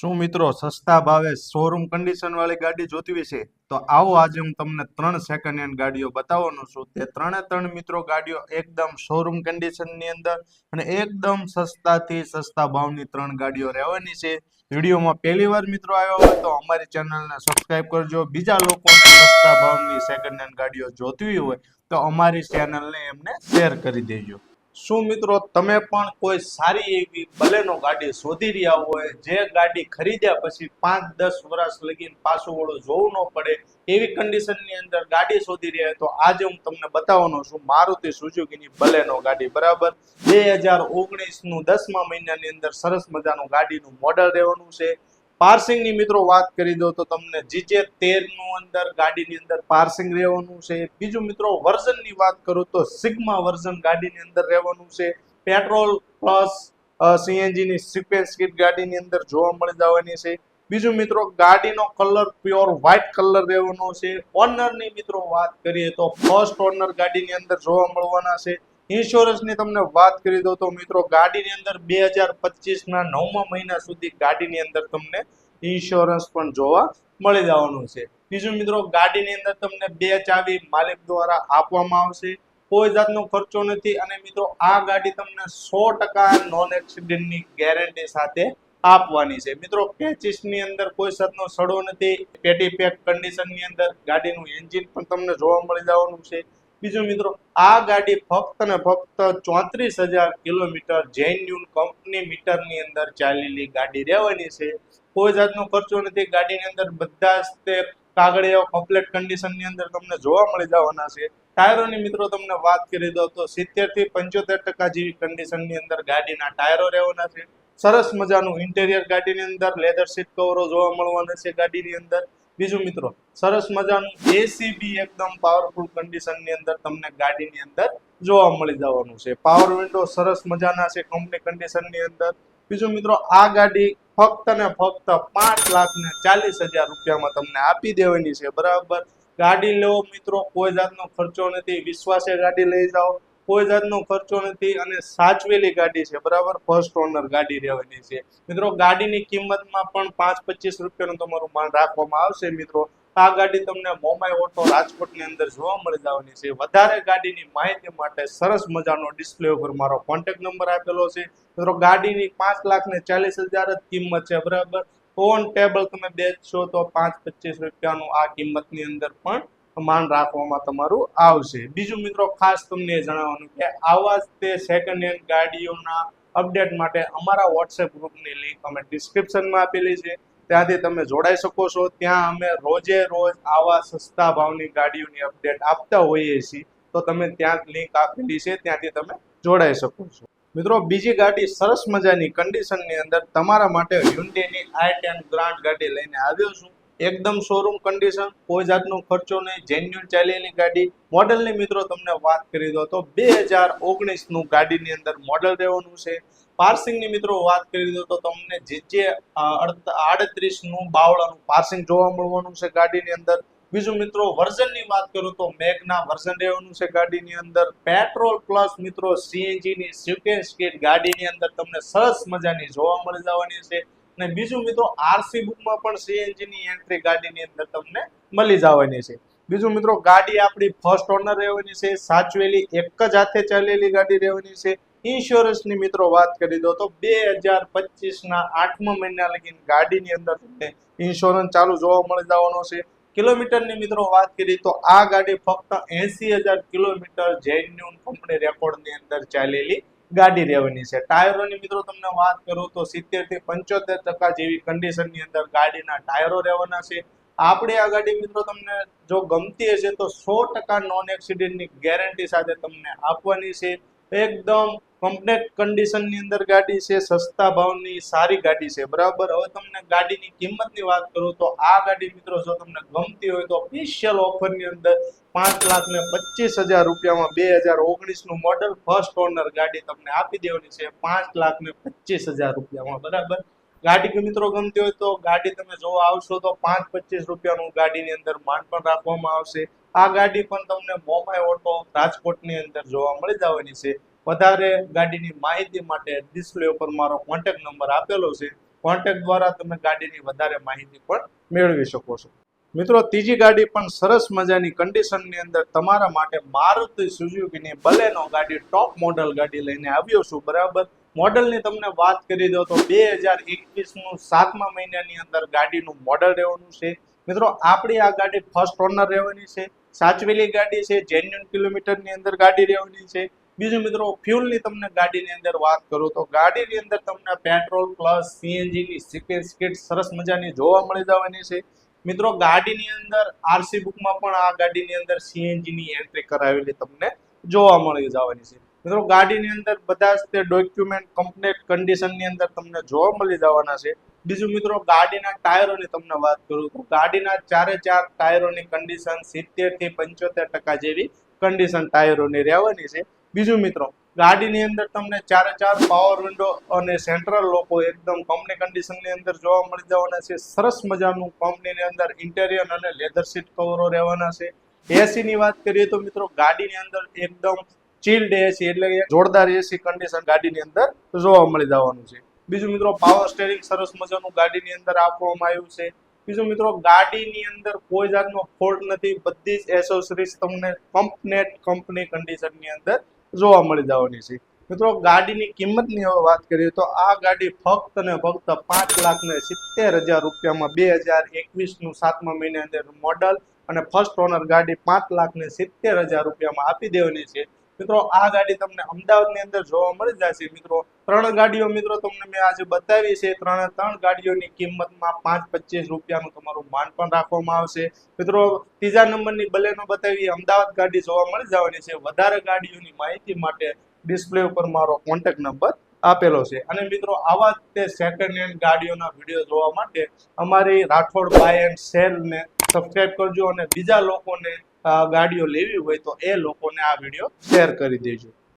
શું મિત્રો સસ્તા ભાવે શોરૂમ કન્ડિશન વાળી ગાડી જોતવી છે? તો આવો આજે હું તમને ત્રણ સેકન્ડ હેન્ડ ગાડીઓ બતાવવાનું છું. તે ત્રણે ત્રણ મિત્રો ગાડીઓ એકદમ શોરૂમ કન્ડિશનની અંદર અને એકદમ સસ્તાથી સસ્તા ભાવની ત્રણ ગાડીઓ રહેવાની છે. વિડીયોમાં પહેલી વાર મિત્રો આવ્યો હોય તો અમારી ચેનલને સબસ્ક્રાઇબ કરજો. બીજા લોકોને સસ્તા ભાવની સેકન્ડ હેન્ડ ગાડીઓ જોતવી હોય તો અમારી ચેનલને એમને શેર કરી દેજો. શું મિત્રો તમે પણ કોઈ સારી એવી બલેનો ગાડી શોધી રહ્યા હોય, જે ગાડી ખરીદ્યા પછી પાંચ, દસ વર્ષ લગીને પાછું વળું જોવું ન પડે, એવી કન્ડિશનની અંદર ગાડી શોધી રહ્યા હોય, તો આજે હું તમને બતાવવાનો છું મારુતિ સુઝુકીની બલેનો ગાડી, બરાબર? બે હજાર ઓગણીસનું દસમા મહિનાની અંદર સરસ મજાનું ગાડીનું મોડલ રહેવાનું છે. પાર્સિંગની મિત્રો વાત કરી દો તો તમને જીજે તેરનું અંદર, ગાડીની અંદર પાર્સિંગ રહેવાનું છે. બીજું મિત્રો વર્ઝનની વાત કરું તો સિગ્મા વર્ઝન ગાડીની અંદર રહેવાનું છે. પેટ્રોલ પ્લસ સીએનજી ની સિક્વેન્સ કીટ ગાડીની અંદર જોવા મળી જવાની છે. બીજું મિત્રો ગાડીનો કલર પ્યોર વ્હાઇટ કલર રહેવાનો છે. ઓનરની મિત્રો વાત કરીએ તો ફર્સ્ટ ઓનર ગાડીની અંદર જોવા મળવાના છે. ઇન્સ્યોરન્સની તમને વાત કરી દો તો મિત્રો ગાડીની અંદર બે હજાર પચીસના નવમા મહિના સુધી ગાડીની અંદર તમને ઇન્સ્યોરન્સ પણ જોવા મળી જવાનું છે. બીજું મિત્રો ગાડીની અંદર તમને બે ચાવી માલિક દ્વારા આપવામાં આવશે. કોઈ જાતનો ખર્ચો નથી અને મિત્રો આ ગાડી તમને સો ટકા નોન એક્સિડન્ટની ગેરંટી સાથે આપવાની છે. મિત્રો પેચીસની અંદર કોઈ જાતનો સડો નથી. પેટી પેક કન્ડિશનની અંદર ગાડીનું એન્જિન પણ તમને જોવા મળી જવાનું છે. બીજું મિત્રો, આ ગાડી ફક્ત ને ફક્ત ચોત્રીસ હજાર કિલોમીટર જેન્યુન કંપની મીટરની અંદર ચાલેલી ગાડી રહેવાની છે. કોઈ જાતનો ખર્ચો નથી. ગાડીની અંદર બધા જ તે કાગળિયાઓ કમ્પ્લેટ કન્ડિશનની અંદર તમને જોવા મળી જવાના છે. ટાયરોની મિત્રો, તમને વાત કરી દો તો સિત્તેરથી પંચોતેર ટકા જેવી કન્ડિશનની અંદર ગાડીના ટાયરો રહેવાના છે. સરસ મજાનું ઇન્ટેરિયર ગાડીની અંદર લેધર સીટ કવરો જોવા મળવાના છે ગાડીની અંદર. બીજું મિત્રો, સરસ મજાનું એસીબી એકદમ પાવરફુલ કન્ડિશનની અંદર તમને ગાડીની અંદર જોવા મળી જવાનું છે. પાવર વિન્ડો સરસ મજાના છે કંપની કન્ડિશનની અંદર. બીજું મિત્રો, આ ગાડી ફક્ત ને ફક્ત પાંચ લાખ ને ચાલીસ હજાર રૂપિયામાં તમને આપી દેવાની છે. બરાબર? ગાડી લેવો મિત્રો, કોઈ જાતનો ખર્ચો નથી. વિશ્વાસે ગાડી લઈ જાઓ. કોઈ જાતનો ખર્ચો નથી અને સાચવેલી ગાડી છે. બરાબર? ફર્સ્ટ ઓનર ગાડી રહેવાની છે. મિત્રો, ગાડીની કિંમતમાં પણ પાંચ પચીસ રૂપિયાનું તમારું માન રાખવામાં આવશે, મિત્રો. આ ગાડી તમને મોમાઈ ઓટો રાજકોટની અંદર જોવા મળી જવાની છે. વધારે ગાડીની માહિતી માટે સરસ મજાનો ડિસ્પ્લે ઉપર મારો કોન્ટેક્ટ નંબર આપેલો છે. મિત્રો, ગાડીની પાંચ લાખ ને ચાલીસ હજાર જ કિંમત છે, બરાબર? ઓન ટેબલ તમે બેચશો તો પાંચ પચીસ રૂપિયાનું આ કિંમતની અંદર પણ માન રાખવામાં તમારું આવશે. બીજું મિત્રો, ખાસ તમને જણાવવાનું કે આવા જ તે સેકન્ડ હેન્ડ ગાડીઓના અપડેટ માટે અમારા વોટ્સએપ ગ્રુપની લિંક અમે ડિસ્ક્રિપ્શનમાં આપેલી છે. ત્યાંથી તમે જોડાઈ શકો છો. ત્યાં અમે રોજે રોજ આવા સસ્તા ભાવની ગાડીઓની અપડેટ આપતા હોઈએ છીએ. તો તમે ત્યાં લિંક આપેલી છે. ત્યાંથી તમે જોડાઈ શકો છો. મિત્રો, બીજી ગાડી સરસ મજાની કન્ડિશનની અંદર તમારા માટે હ્યુન્ડેની આઈ ટેન ગ્રાન્ડ ગાડી લઈને આવ્યો છું. એકદમ શોરૂમ કન્ડિશન કોઈ જાતનો ખર્ચો નહીં જેન્યુન ચાલેલી ગાડી. મોડલની મિત્રો તમને વાત કરી દો તો બે હજાર ઓગણીસનું ગાડીની અંદર મોડલ રહેવાનું છે. પાર્સિંગની મિત્રો વાત કરી દો તો તમને જે જે આડત્રીસનું બાવળાનું પાર્સિંગ જોવા મળવાનું છે ગાડીની અંદર. બીજું મિત્રો વર્ઝનની વાત કરું તો મેગના વર્ઝન રહેવાનું છે ગાડીની અંદર. પેટ્રોલ પ્લસ મિત્રો સીએનજી ની સિક્વેન્સ કિટ ગાડીની અંદર તમને સરસ મજાની જોવા મળી જવાની છે. અને બીજું મિત્રો આરસી બુકમાં પણ સીએનજી ની એન્ટ્રી ગાડીની અંદર તમને મળી જવાની છે. બીજું મિત્રો ગાડી આપણી ફર્સ્ટ ઓનર રહેવાની છે, સાચવેલી એક જ હાથે ચાલેલી ગાડી રહેવાની છે. ઇન્સ્યોરન્સની મિત્રો વાત કરી દો તો બે હજાર પચીસના આઠમા મહિના લગીન ગાડીની અંદર તમને ઇન્સ્યોરન્સ ચાલુ જોવા મળી જવાનો છે. કિલોમીટરની મિત્રો વાત કરી તો આ ગાડી ફક્ત એસી હજાર કિલોમીટર જેન્યુન કંપની રેકોર્ડની અંદર ચાલેલી ગાડી રહેવાની છે. ટાયરોની મિત્રો તમને વાત કરું તો સિત્તેરથી પંચોતેર ટકા જેવી કન્ડિશનની અંદર ગાડીના ટાયરો રહેવાના છે. આપણે આ ગાડી મિત્રો તમને જો ગમતી હશે તો સો ટકા નોન એક્સિડન્ટની ગેરંટી સાથે તમને આપવાની છે. એકદમ કમ્પ્લેટ કન્ડિશનની અંદર ગાડી છે, સસ્તા ભાવની, સારી ગાડી છે. બરાબર? હવે તમને ગાડીની કિંમતની વાત કરું તો આ ગાડી મિત્રો જો તમને ગમતી હોય તો સ્પેશિયલ ઓફરની અંદર પાંચ લાખ ને પચીસ હજાર રૂપિયામાં બે હજાર ઓગણીસનું મોડલ ફર્સ્ટ ઓનર ગાડી તમને આપી દેવાની છે, પાંચ લાખ ને પચીસ હજાર રૂપિયામાં. બરાબર? ગાડી મિત્રો ગમતી હોય તો ગાડી તમે જોવા આવશો તો પાંચ પચીસ રૂપિયાનું ગાડીની અંદર માન પણ રાખવામાં આવશે. આ ગાડી પણ તમને મોમાય ઓટો રાજકોટની અંદર જોવા મળી જવાની છે. વધારે ગાડીની માહિતી માટે ડિસ્પ્લે ઉપર મારો કોન્ટેક્ટ નંબર આપેલો છે. કોન્ટેક્ટ દ્વારા તમે ગાડીની વધારે માહિતી પણ મેળવી શકો છો. મિત્રો, ત્રીજી ગાડી પણ સરસ મજાની કન્ડિશનની અંદર તમારા માટે મારુતિ સુઝુકીની બલેનો ગાડી ટોપ મોડલ ગાડી લઈને આવ્યો છું. બરાબર? મોડલની તમને વાત કરી દો તો બે હજાર એકવીસનું સાતમા મહિનાની અંદર ગાડીનું મોડલ રહેવાનું છે. મિત્રો, આપણી આ ગાડી ફર્સ્ટ ઓનર રહેવાની છે. સાચવેલી ગાડી છે જેન્યુન કિલોમીટરની અંદર ગાડી રહેવાની છે. બીજું મિત્રો ફ્યુલની તમને ગાડીની અંદર વાત કરું તો ગાડીની અંદર તમને પેટ્રોલ પ્લસ સીએનજીની સિક્વેન્સ કિટ સરસ મજાની જોવા મળી જવાની છે. મિત્રો, ગાડીની અંદર આરસી બુકમાં પણ આ ગાડીની અંદર સીએનજીની એન્ટ્રી કરાવેલી તમને જોવા મળી જવાની છે. મિત્રો, ગાડીની અંદર બધા જ તે ડોક્યુમેન્ટ કમ્પ્લેટ કન્ડિશનની અંદર તમને જોવા મળી જવાના છે. બીજું મિત્રો, ગાડીના ટાયરોની તમને વાત કરું તો ગાડીના ચારે ચાર ટાયરોની કન્ડિશન સિત્તેરથી પંચોતેર ટકા જેવી કન્ડિશન ટાયરોની રહેવાની છે. બીજું મિત્રો, ગાડીની અંદર તમને ચારે ચાર પાવર વિન્ડો અને સેન્ટ્રલ લોકો એકદમ કંપની કન્ડિશનની અંદર જોવા મળી જવાના છે. સરસ મજાનું કંપનીની અંદર ઇન્ટેરિયર અને લેધર સીટ કવરો રહેવાના છે. એસી ની વાત કરીએ તો મિત્રો, ગાડીની અંદર એકદમ ચીલ્ડ એસી એટલે જોરદાર એસી કન્ડિશન ગાડીની અંદર જોવા મળી જવાનું છે. બીજું મિત્રો પાવર સ્ટેરિંગ સરસ મજાનું ગાડીની અંદર આપવામાં આવ્યું છે. બીજું મિત્રો ગાડીની અંદર કોઈ જાતનો ફોલ્ટ નથી. બધી જ એસેસરીઝ તમને કમ્પનેટ કંપની કન્ડિશનની અંદર જોવા મળી જવાની છે. મિત્રો ગાડીની કિંમતની હવે વાત કરીએ તો આ ગાડી ફક્ત ને ફક્ત પાંચ લાખ ને સિત્તેર હજાર રૂપિયામાં બે હજાર એકવીસનું સાતમા મહિના અંદર મોડલ અને ફર્સ્ટ ઓનર ગાડી પાંચ લાખ ને સિત્તેર હજાર રૂપિયામાં આપી દેવાની છે. મિત્રો, આ ગાડી તમને અમદાવાદની અંદર જોવા મળી જશે. મિત્રો, ત્રણ ગાડીઓ મિત્રો તમને મેં આજે બતાવી છે. ત્રણે ત્રણ ગાડીઓની કિંમતમાં પાંચ પચીસ રૂપિયાનું તમારું માન પણ રાખવામાં આવશે. મિત્રો, ત્રીજા નંબરની બલેનો બતાવી, અમદાવાદ ગાડી જોવા મળી જવાની છે. વધારે ગાડીઓની માહિતી માટે ડિસ્પ્લે ઉપર મારો કોન્ટેક્ટ નંબર આપેલો છે. અને મિત્રો, આવા તે સેકન્ડ હેન્ડ ગાડીઓના વીડિયો જોવા માટે અમારી રાઠોડ બાય એન્ડ સેલને સબસ્ક્રાઈબ કરજો અને બીજા લોકોને ગાડીઓ લેવી હોય તો એ લોકોને આ વીડિયો શેર કરી દેજો.